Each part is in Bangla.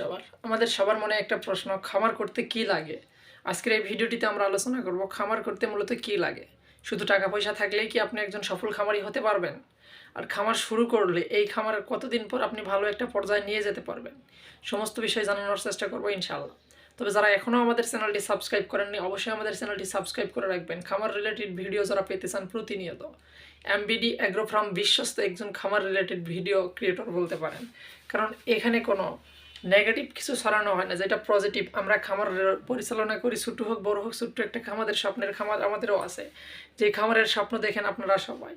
সবার। আমাদের সবার মনে একটা প্রশ্ন, খামার করতে কি লাগে? আজকের এই ভিডিওটিতে আমরা আলোচনা করব, খামার করতে মূলত কি লাগে? শুধু টাকা পয়সা থাকলেই কি আপনি একজন সফল খামারি হতে পারবেন? আর খামার শুরু করলে এই খামার কতদিন পর আপনি ভালো একটা পর্যায়ে নিয়ে যেতে পারবেন? সমস্ত বিষয় জানানোর চেষ্টা করব ইনশাআল্লাহ। তবে যারা এখনও আমাদের চ্যানেলটি সাবস্ক্রাইব করেননি, অবশ্যই আমাদের চ্যানেলটি সাবস্ক্রাইব করে রাখবেন। খামার রিলেটেড ভিডিও যারা পেতে চান প্রতিনিয়ত। এমবিডি অ্যাগ্রো ফার্ম বিশ্বস্ত একজন খামার রিলেটেড ভিডিও ক্রিয়েটর বলতে পারেন। কারণ এখানে কোনো নেগেটিভ কিছু ছড়ানো হয় না, যেটা পজিটিভ আমরা খামার পরিচালনা করি, ছোটো হোক, বড় হোক, ছোট্ট একটা খামারের স্বপ্নের খামার আমাদেরও আছে। যে খামারের স্বপ্ন দেখেন আপনারা সবাই,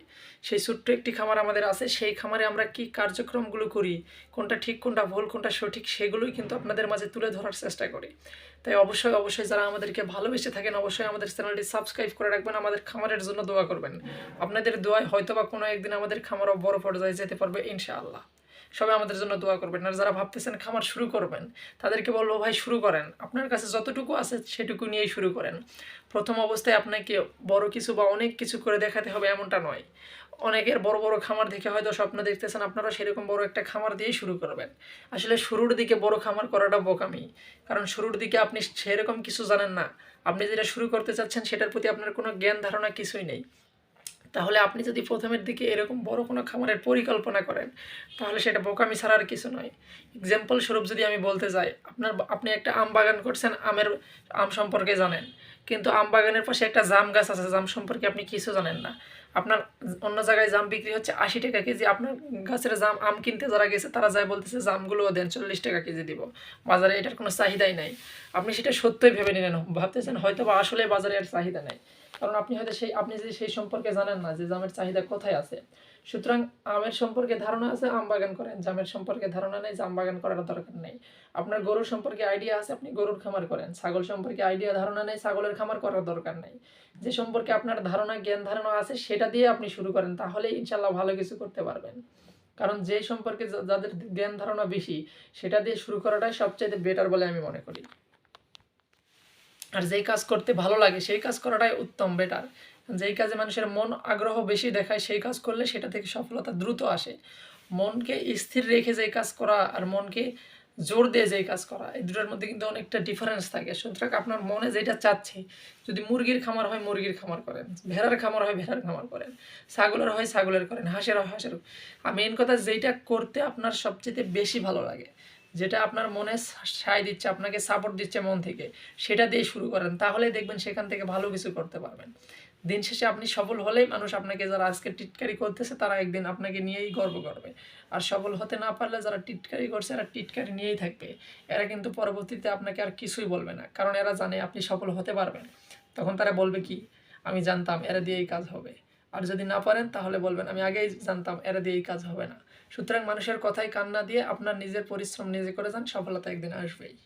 সেই ছোট্ট একটি খামার আমাদের আছে, সেই খামারে আমরা কি কার্যক্রমগুলো করি, কোনটা ঠিক, কোনটা ভুল, কোনটা সঠিক, সেগুলোই কিন্তু আপনাদের মাঝে তুলে ধরার চেষ্টা করি। তাই অবশ্যই অবশ্যই যারা আমাদেরকে ভালোবেসে থাকেন, অবশ্যই আমাদের চ্যানেলটি সাবস্ক্রাইব করে রাখবেন, আমাদের খামারের জন্য দোয়া করবেন। আপনাদের দোয়ায় হয়তো বা কোনো একদিন আমাদের খামারও বড় পর্যায়ে যেতে পারবে, ইনশাআল্লাহ। সবাই আমাদের জন্য দোয়া করবেন। আর যারা ভাবতেছেন খামার শুরু করবেন, তাদেরকে বলব, ভাই, শুরু করেন। আপনার কাছে যতটুকু আছে সেটুকু নিয়েই শুরু করেন। প্রথম অবস্থায় আপনাকে বড় কিছু বা অনেক কিছু করে দেখাতে হবে এমনটা নয়। অনেকের বড় বড় খামার দেখে হয়তো স্বপ্ন দেখতেছেন আপনারা সেরকম বড় একটা খামার দিয়েই শুরু করবেন। আসলে শুরুর দিকে বড় খামার করাটা বোকামি। কারণ শুরুর দিকে আপনি সেরকম কিছু জানেন না। আপনি যেটা শুরু করতে চাচ্ছেন সেটার প্রতি আপনার কোনো জ্ঞান, ধারণা কিছুই নেই। তাহলে আপনি যদি প্রথমের দিকে এরকম বড় কোনো খামারের পরিকল্পনা করেন, তাহলে সেটা বোকামি ছাড়া আর কিছু নয়। এক্সাম্পল স্বরূপ যদি আমি বলতে যাই, আপনার আপনি একটা আম বাগান করছেন, আমের আম সম্পর্কে জানেন। কিন্তু আম বাগানের পাশে একটা জাম গাছ আছে, জাম সম্পর্কে আপনি কিছু জানেন না। আপনার অন্য জায়গায় জাম বিক্রি হচ্ছে আশি টাকা কেজি, আপনার গাছের জাম, আম কিনতে যারা গেছে, তারা যায় বলতেছে জামগুলোও দেন, চল্লিশ টাকা কেজি দিব। বাজারে এটার কোনো চাহিদাই নাই। আপনি সেটা সত্যই ভেবে নিলেন, ভাবতেছেন হয়তো বা আসলে বাজারে আর চাহিদা নাই। কারণ আপনি হয়তো সেই, আপনি যদি সেই সম্পর্কে জানেন না যে জামের চাহিদা কোথায় আছে। সুতরাং আমের সম্পর্কে ধারণা আছে, আম বাগান করেন। জামের সম্পর্কে ধারণা নেই, জাম বাগান করার দরকার নেই। আপনার গরুর সম্পর্কে আইডিয়া আছে, আপনি গরুর খামার করেন। ছাগল সম্পর্কে আইডিয়া ধারণা নেই, ছাগলের খামার করার দরকার নেই। যে সম্পর্কে আপনার ধারণা, জ্ঞান, ধারণা আছে, সেটা দিয়ে আপনি শুরু করেন, তাহলে ইনশাল্লাহ ভালো কিছু করতে পারবেন। কারণ যে সম্পর্কে যাদের জ্ঞান ধারণা বেশি, সেটা দিয়ে শুরু করাটাই সবচেয়ে বেটার বলে আমি মনে করি। আর যেই কাজ করতে ভালো লাগে, সেই কাজ করাটাই উত্তম বেটার যেই কাজে মানুষের মন আগ্রহ বেশি দেখায়, সেই কাজ করলে সেটা থেকে সফলতা দ্রুত আসে। মনকে স্থির রেখে যেই কাজ করা আর মনকে জোর দিয়ে যেই কাজ করা, এই দুটোর মধ্যে কিন্তু অনেকটা ডিফারেন্স থাকে। সুতরাং আপনার মনে যেটা চাচ্ছে, যদি মুরগির খামার হয়, মুরগির খামার করেন। ভেড়ার খামার হয়, ভেড়ার খামার করেন। ছাগলের হয়, ছাগলের করেন। হাঁসের হয়, হাঁসের মেন কথা যেইটা করতে আপনার সবচেয়ে বেশি ভালো লাগে, যেটা আপনার মনে সায় দিচ্ছে, আপনাকে সাপোর্ট দিচ্ছে মন থেকে, সেটা দিয়ে শুরু করেন। তাহলে দেখবেন সেখান থেকে ভালো কিছু করতে পারবেন। দিন শেষে আপনি সফল হলেই মানুষ আপনাকে যারা আজকে টিটকারি করতেছে, তারা একদিন আপনাকে নিয়েই গর্ব করবে। আর সফল হতে না পারলে যারা টিটকারি করছে, এরা টিটকারি নিয়েই থাকবে। এরা কিন্তু পরবর্তীতে আপনাকে আর কিছুই বলবে না। কারণ এরা জানে আপনি সফল হতে পারবেন। তখন তারা বলবে কি? আমি জানতাম, এরা দিয়েই কাজ হবে। আর যদি না পারেন, তাহলে বলবেন, আমি আগেই জানতাম, এরা দিয়েই কাজ হবে না। সুতরাং মানুষের কথায় কান্না দিয়ে আপনার নিজের পরিশ্রম নিজে করে যান, সফলতা একদিন আসবেই।